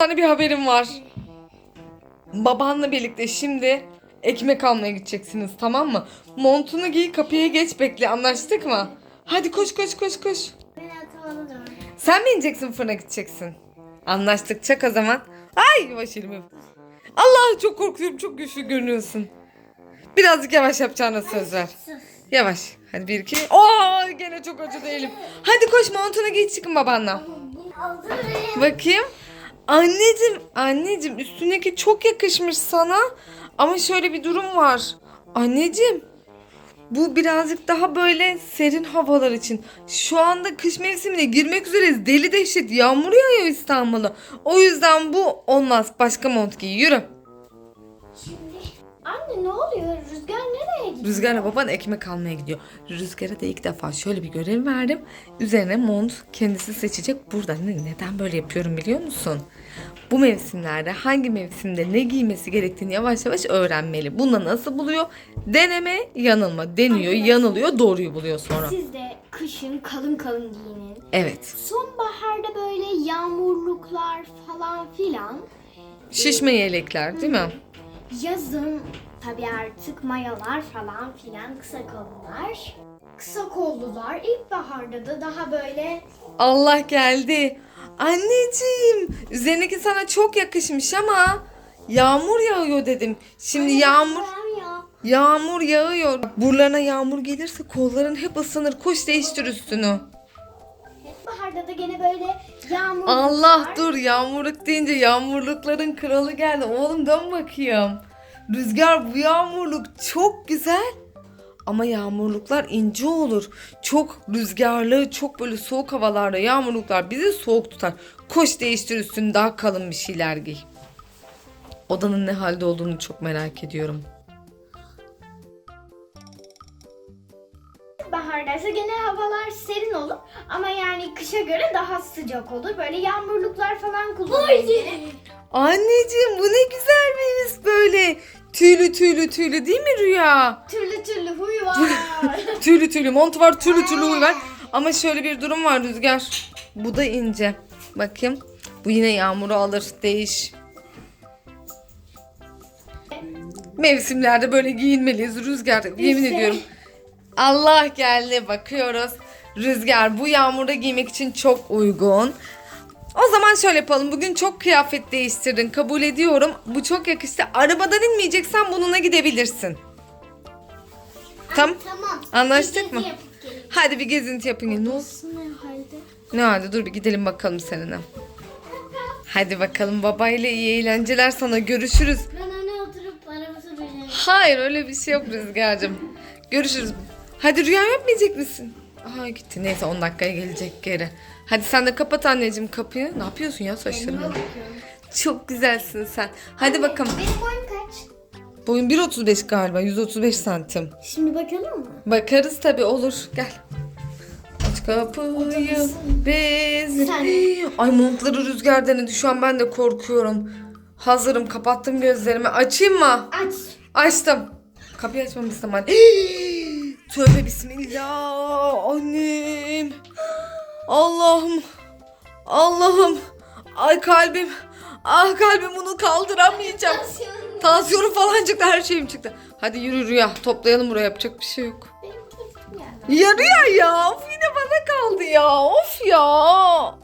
Sana bir haberim var. Babanla birlikte şimdi ekmek almaya gideceksiniz tamam mı? Montunu giy kapıya geç bekle anlaştık mı? Hadi koş koş koş koş. Ben atamadım. Sen mi ineceksin fırına gideceksin? Anlaştık çak o zaman. Ay yavaş elimi. Allah çok korkuyorum çok güçlü görünüyorsun. Birazcık yavaş yapacağına söz ver. Yavaş. Hadi bir iki. Oo gene çok acı değilim. Hadi koş montunu giy çıkın babanla. Bakayım. Anneciğim, anneciğim üstündeki çok yakışmış sana. Ama şöyle bir durum var. Anneciğim, bu birazcık daha böyle serin havalar için. Şu anda kış mevsimine girmek üzereyiz. Deli dehşet yağmur yağıyor İstanbul'da. O yüzden bu olmaz. Başka mont giy. Yürü. Şimdi. Anne ne oluyor? Rüzgar nereye gidiyor? Rüzgar'la baban ekmek almaya gidiyor. Rüzgar'a da ilk defa şöyle bir görev verdim. Üzerine mont kendisi seçecek. Burada ne- neden böyle yapıyorum biliyor musun? Bu mevsimlerde hangi mevsimde ne giymesi gerektiğini yavaş yavaş öğrenmeli. Bunu nasıl buluyor? Deneme, yanılma. Deniyor, yanılıyor, doğruyu buluyor sonra. Siz de kışın kalın kalın giyinin. Evet. Sonbaharda böyle yağmurluklar falan filan. Şişme yelekler değil mi? Yazın tabii artık mayolar falan filan kısa kollular. Kısa kollular. İlkbaharda da daha böyle Allah geldi. Anneciğim, üzerindeki sana çok yakışmış ama yağmur yağıyor dedim. Şimdi yağmur ya. Yağmur yağıyor. Buralarına yağmur gelirse kolların hep ısınır. Koş değiştir üstünü. İlkbaharda da gene böyle yağmur. Allah dur yağmurluk deyince yağmurlukların kralı geldi. Oğlum dön bakayım. Rüzgar bu yağmurluk çok güzel. Ama yağmurluklar ince olur. Çok rüzgarlı, çok böyle soğuk havalarda yağmurluklar bizi soğuk tutar. Koş değiştir üstünü daha kalın bir şeyler giy. Odanın ne halde olduğunu çok merak ediyorum. Bahardaysa gene havalar serin olur ama yani kışa göre daha sıcak olur. Böyle yağmurluklar falan kullanırız. Anneciğim bu ne güzel bir his böyle. Tüylü tüylü tüylü değil mi Rüya? Türlü türlü huy var. Tüylü tüylü mont var tüylü tüylü huy var. Ama şöyle bir durum var Rüzgar. Bu da ince. Bakayım. Bu yine yağmuru alır. Değiş. Mevsimlerde böyle giyinmeliyiz Rüzgar. Yemin İşte. ediyorum. Allah geldi bakıyoruz. Rüzgar bu yağmurda giymek için çok uygun. Zaman şöyle yapalım. Bugün çok kıyafet değiştirdin. Kabul ediyorum. Bu çok yakıştı. Arabadan inmeyeceksen bununla gidebilirsin. Tamam. tamam. Anlaştık mı? Hadi bir gezinti yapın. Ne oldu? Ne halde? Ne halde? Dur bir gidelim bakalım seninle. Hadi bakalım babayla iyi eğlenceler sana. Görüşürüz. Ben öne oturup araba süreceğim. Hayır öyle bir şey yok Rüzgar'cığım. Görüşürüz. Hadi rüya yapmayacak mısın? Aha gitti. Neyse 10 dakikaya gelecek geri. Hadi sen de kapat anneciğim kapıyı. Ne yapıyorsun ya saçlarını? Çok güzelsin sen. Hadi bakalım. Benim boyum kaç? Boyun 1.35 galiba. 135 santim. Şimdi bakalım mı? Bakarız tabi olur. Gel. Aç kapıyı biz. Sen. Ay montları rüzgar denedi. Şu an ben de korkuyorum. Hazırım. Kapattım gözlerimi. Açayım mı? Aç. Açtım. Kapıyı açmamı istemem. Tövbe bismillah. Annem. Allah'ım. Allah'ım. Ay kalbim. Ah kalbim bunu kaldıramayacağım. Tansiyonum falan çıktı. Her şeyim çıktı. Hadi yürü Rüya. Toplayalım buraya. Yapacak bir şey yok. Ya Rüya ya. Of yine bana kaldı ya. Of ya.